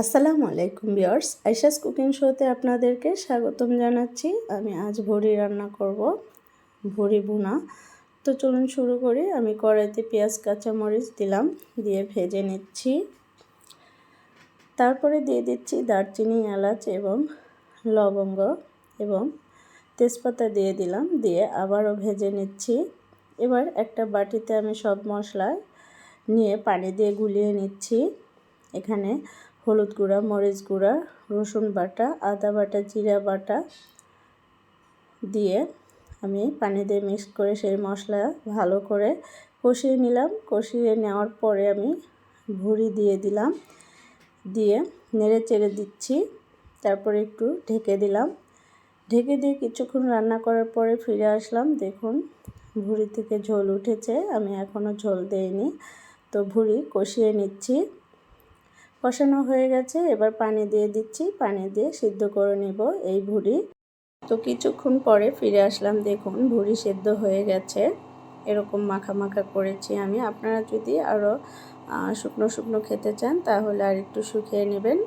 আসসালামু আলাইকুম বিয়ার্স আইসাস কুকিং শোতে আপনাদেরকে স্বাগতম জানাচ্ছি। আমি আজ ভুড়ি রান্না করব ভুড়ি বুনা তো চলুন শুরু করি। আমি কড়াইতে পেঁয়াজ, কাঁচামরিচ দিলাম, দিয়ে ভেজে নিচ্ছি। তারপরে দিয়ে দিচ্ছি দারচিনি, এলাচ এবং লবঙ্গ এবং তেজপাতা দিয়ে দিলাম, দিয়ে আবারও ভেজে নিচ্ছি। এবার একটা বাটিতে আমি সব মশলা নিয়ে পানি দিয়ে গুলিয়ে নিচ্ছি। এখানে হলুদ গুঁড়া, মরিচ গুঁড়া, রসুন বাটা, আদা বাটা, জিরা বাটা দিয়ে আমি পানি দিয়ে মিক্স করে সেই মশলা ভালো করে কষিয়ে নিলাম। কষিয়ে নেওয়ার পরে আমি ভুড়ি দিয়ে দিলাম, দিয়ে নেড়ে চেড়ে দিচ্ছি। তারপরে একটু ঢেকে দিলাম। ঢেকে দিয়ে কিছুক্ষণ রান্না করার পরে ফিরে আসলাম। দেখুন, ভুড়ি থেকে ঝোল উঠেছে। আমি এখনও ঝোল দেইনি। তো ভুড়ি কষিয়ে নিচ্ছি। কষানো হয়ে গেছে। এবার পানি দিয়ে দিচ্ছি। পানি দিয়ে সিদ্ধ করে নেব এই ভুড়ি। তো কিছুক্ষণ পরে ফিরে আসলাম। দেখুন, ভুড়ি সেদ্ধ হয়ে গেছে। এরকম মাখা মাখা করেছি আমি। আপনারা যদি আরও শুকনো শুকনো খেতে চান, তাহলে আর একটু শুকিয়ে নেবেন।